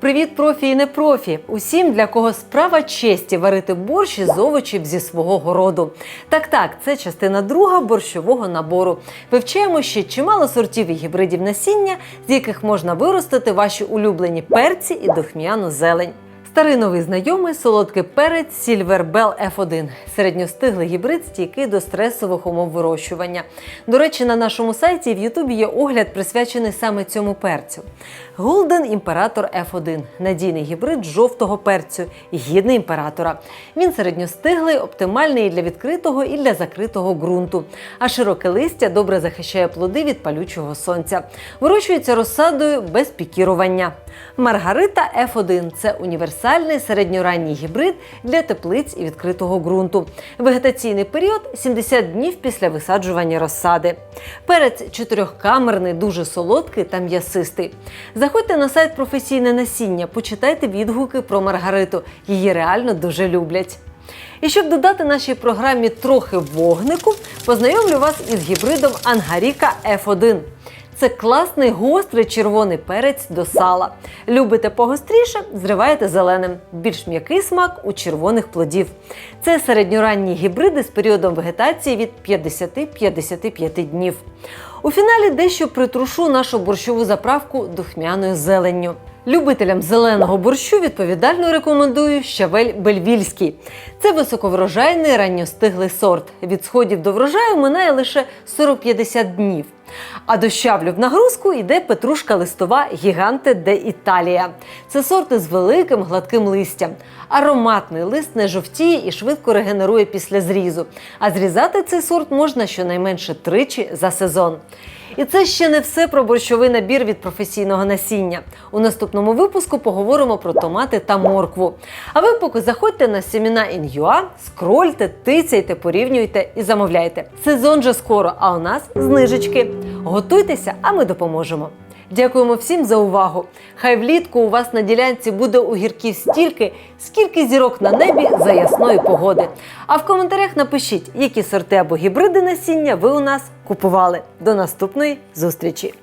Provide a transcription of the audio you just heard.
Привіт, профі і не профі! Усім, для кого справа честі варити борщ із овочів зі свого городу. Так, так, це частина друга борщового набору. Вивчаємо ще чимало сортів і гібридів насіння, з яких можна виростити ваші улюблені перці і духмяну зелень. Старий новий знайомий солодкий перець Silver Bell F1 – середньостиглий гібрид, стійкий до стресових умов вирощування. До речі, на нашому сайті в Ютубі є огляд, присвячений саме цьому перцю. Golden Імператор F1 – надійний гібрид жовтого перцю, гідний імператора. Він середньостиглий, оптимальний і для відкритого, і для закритого ґрунту. А широке листя добре захищає плоди від палючого сонця. Вирощується розсадою без пікірування. Маргарита F1 – це універсальний середньоранній гібрид для теплиць і відкритого ґрунту. Вегетаційний період 70 днів після висаджування розсади. Перець чотирьохкамерний, дуже солодкий та м'ясистий. Заходьте на сайт професійне насіння, почитайте відгуки про Маргариту. Її реально дуже люблять. І щоб додати нашій програмі трохи вогнику, познайомлю вас із гібридом Ангаріка F1. Це класний гострий червоний перець до сала. Любите погостріше, зриваєте зеленим. Більш м'який смак у червоних плодів. Це середньоранні гібриди з періодом вегетації від 50-55 днів. У фіналі дещо притрушу нашу борщову заправку духмяною зеленню. Любителям зеленого борщу відповідально рекомендую щавель бельвільський. Це високоврожайний ранньостиглий сорт. Від сходів до врожаю минає лише 40-50 днів. А до щавлю в нагрузку йде петрушка листова Гіганте де Італія. Це сорти з великим гладким листям. Ароматний лист не жовтіє і швидко регенерує після зрізу. А зрізати цей сорт можна щонайменше тричі за сезон. І це ще не все про борщовий набір від професійного насіння. У наступному випуску поговоримо про томати та моркву. А ви поки заходьте на семіна Ін'юа, скрольте, тицяйте, порівнюйте і замовляйте. Сезон же скоро, а у нас знижечки. Готуйтеся, а ми допоможемо. Дякуємо всім за увагу. Хай влітку у вас на ділянці буде у гірків стільки, скільки зірок на небі за ясної погоди. А в коментарях напишіть, які сорти або гібриди насіння ви у нас купували. До наступної зустрічі!